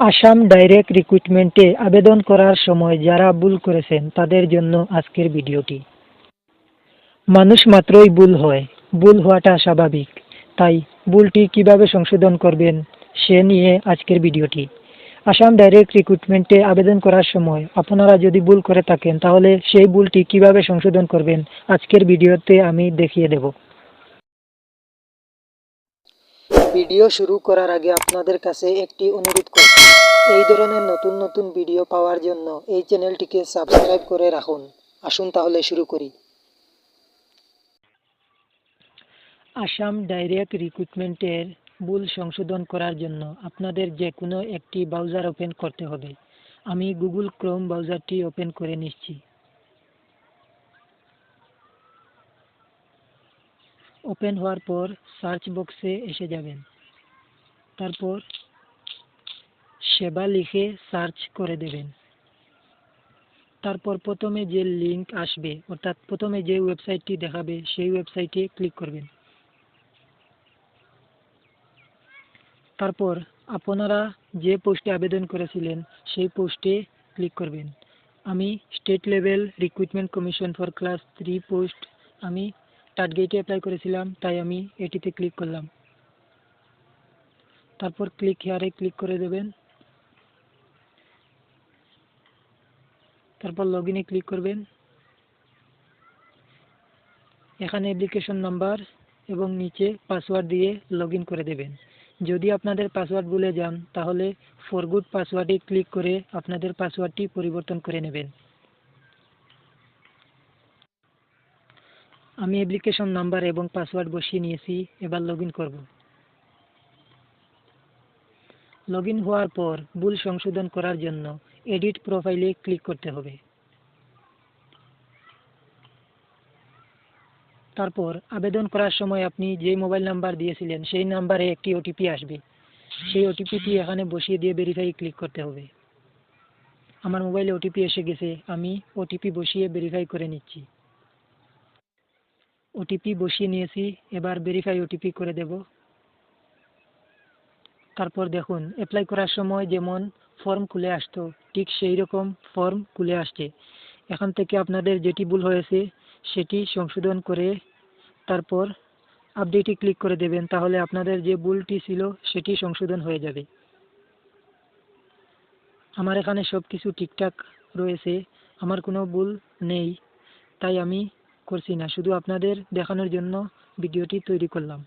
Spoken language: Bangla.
আসাম ডাইরেক্ট রিক্রুটমেন্টে আবেদন করার সময় যারা ভুল করেছেন তাদের জন্য আজকের ভিডিওটি। মানুষ মাত্রই ভুল হয়, ভুল হওয়াটা স্বাভাবিক। তাই ভুলটি কীভাবে সংশোধন করবেন সে নিয়ে আজকের ভিডিওটি। আসাম ডাইরেক্ট রিক্রুটমেন্টে আবেদন করার সময় আপনারা যদি ভুল করে থাকেন তাহলে সেই ভুলটি কীভাবে সংশোধন করবেন আজকের ভিডিওতে আমি দেখিয়ে দেব। ভিডিও শুরু করার আগে আপনাদের কাছে একটি অনুরোধ করছি এই ধরনের নতুন নতুন ভিডিও পাওয়ার জন্য এই চ্যানেলটিকে সাবস্ক্রাইব করে রাখুন। আসুন তাহলে শুরু করি। আসাম ডাইরেক্ট রিক্রুটমেন্টের ভুল সংশোধন করার জন্য আপনাদের যে কোনো একটি ব্রাউজার ওপেন করতে হবে। আমি গুগল ক্রোম ব্রাউজারটি ওপেন করে নিচ্ছি। ওপেন হওয়ার পর সার্চ বক্সে এসে যাবেন। তারপর সেবা লিখে সার্চ করে দেবেন। তারপর প্রথমে যে লিংক আসবে, অর্থাৎ প্রথমে যে ওয়েবসাইটটি দেখাবে, সেই ওয়েবসাইটে ক্লিক করবেন। তারপর আপনারা যে পোস্টে আবেদন করেছিলেন, সেই পোস্টে ক্লিক করবেন। আমি state level recruitment commission for class three post আমি টার্গেটে অ্যাপ্লাই করেছিলাম, তাই আমি এটিতে ক্লিক করলাম। তারপর ক্লিক হেয়ারে ক্লিক করে দেবেন। তারপর লগ ইনে ক্লিক করবেন। এখানে অ্যাপ্লিকেশন নাম্বার এবং নিচে পাসওয়ার্ড দিয়ে লগ করে দেবেন। যদি আপনাদের পাসওয়ার্ড ভুলে যান, তাহলে ফরগুড পাসওয়ার্ডে ক্লিক করে আপনাদের পাসওয়ার্ডটি পরিবর্তন করে নেবেন। আমি অ্যাপ্লিকেশন নাম্বার এবং পাসওয়ার্ড বসিয়ে নিয়েছি, এবার লগ ইন করব। লগ ইন হওয়ার পর ভুল সংশোধন করার জন্য এডিট প্রোফাইলে ক্লিক করতে হবে। তারপর আবেদন করার সময় আপনি যে মোবাইল নাম্বার দিয়েছিলেন, সেই নাম্বারে একটি ওটিপি আসবে। সেই ওটিপিটি এখানে বসিয়ে দিয়ে ভেরিফাই ক্লিক করতে হবে। আমার মোবাইলে ওটিপি এসে গেছে, আমি ওটিপি বসিয়ে ভেরিফাই করে নিচ্ছি। ওটিপি বসিয়ে নিয়েছি, এবার ভেরিফাই ওটিপি করে দেব। তারপর দেখুন অ্যাপ্লাই করার সময় যেমন ফর্ম খুলে আসতো, ঠিক সেই রকম ফর্ম খুলে আসছে। এখান থেকে আপনাদের যেটি ভুল হয়েছে, সেটি সংশোধন করে তারপর আপডেটে ক্লিক করে দেবেন, তাহলে আপনাদের যে ভুলটি ছিল, সেটি সংশোধন হয়ে যাবে। আমার এখানে সব কিছু ঠিকঠাক রয়েছে, আমার কোনো ভুল নেই, তাই আমি করছি না। শুধু আপনাদের দেখানোর জন্য ভিডিওটি তৈরি করলাম।